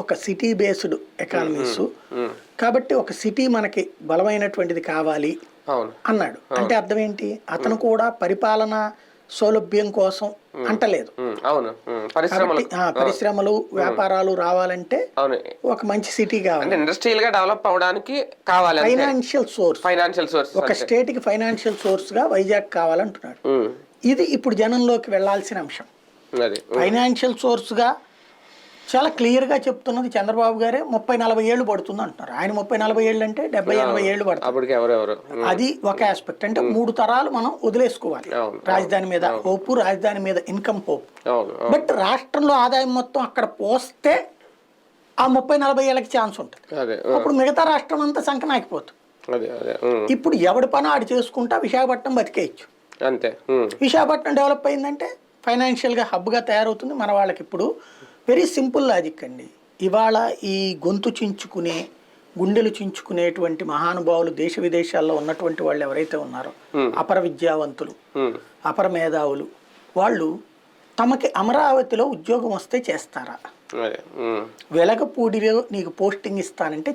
ఒక city based economies. కాబట్టి ఒక సిటీ మనకి బలమైనటువంటిది కావాలి అన్నాడు. అంటే అర్థం ఏంటి అతను కూడా పరిపాలన సౌలభ్యం కోసం అంటలేదు. అవును. పరిశ్రమలు. వ్యాపారాలు రావాలంటే ఒక మంచి సిటీ కావాలి. ఇండస్ట్రియల్గా డెవలప్ అవడానికి కావాలి ఫైనాన్షియల్ సోర్స్. ఫైనాన్షియల్ సోర్స్ ఒక స్టేట్కి ఫైనాన్షియల్ సోర్స్గా వైజాగ్ కావాలంటున్నాడు. ఇది ఇప్పుడు జనంలోకి వెళ్ళాల్సిన అంశం. ఫైనాన్షియల్ సోర్స్గా చాలా క్లియర్గా చెప్తున్నది చంద్రబాబు గారే ముప్పై నలభై ఏళ్ళు పడుతుంది అంటున్నారు. ఆయన ముప్పై నలభై ఏళ్ళు అంటే డెబ్బై ఎనభై ఏళ్ళు పడుతుంది. అది ఒక ఆస్పెక్ట్ అంటే మూడు తరాలు మనం వదిలేసుకోవాలి. రాజధాని మీద హోపు రాజధాని మీద ఇన్కమ్ హోప్. బట్ రాష్ట్రంలో ఆదాయం మొత్తం అక్కడ పోస్తే ఆ ముప్పై నలభై ఏళ్ళకి ఛాన్స్ ఉంటుంది. అప్పుడు మిగతా రాష్ట్రం అంతా సంకనాకిపోతుంది. ఇప్పుడు ఎవడి పని ఆడు చేసుకుంటా విశాఖపట్నం బతికేయచ్చు. అంతే విశాఖపట్నం డెవలప్ అయిందంటే ఫైనాన్షియల్గా హబ్గా తయారవుతుంది మన వాళ్ళకి ఇప్పుడు. వెరీ సింపుల్ లాజిక్ అండి. ఇవాళ ఈ గొంతు చించుకునే గుండెలు చించుకునేటువంటి మహానుభావులు దేశ విదేశాల్లో ఉన్నటువంటి వాళ్ళు ఎవరైతే ఉన్నారో అపర విద్యావంతులు అపర మేధావులు వాళ్ళు తమకి అమరావతిలో ఉద్యోగం వస్తే చేస్తారా. వెలగపూడిలో నీకు పోస్టింగ్ ఇస్తానంటే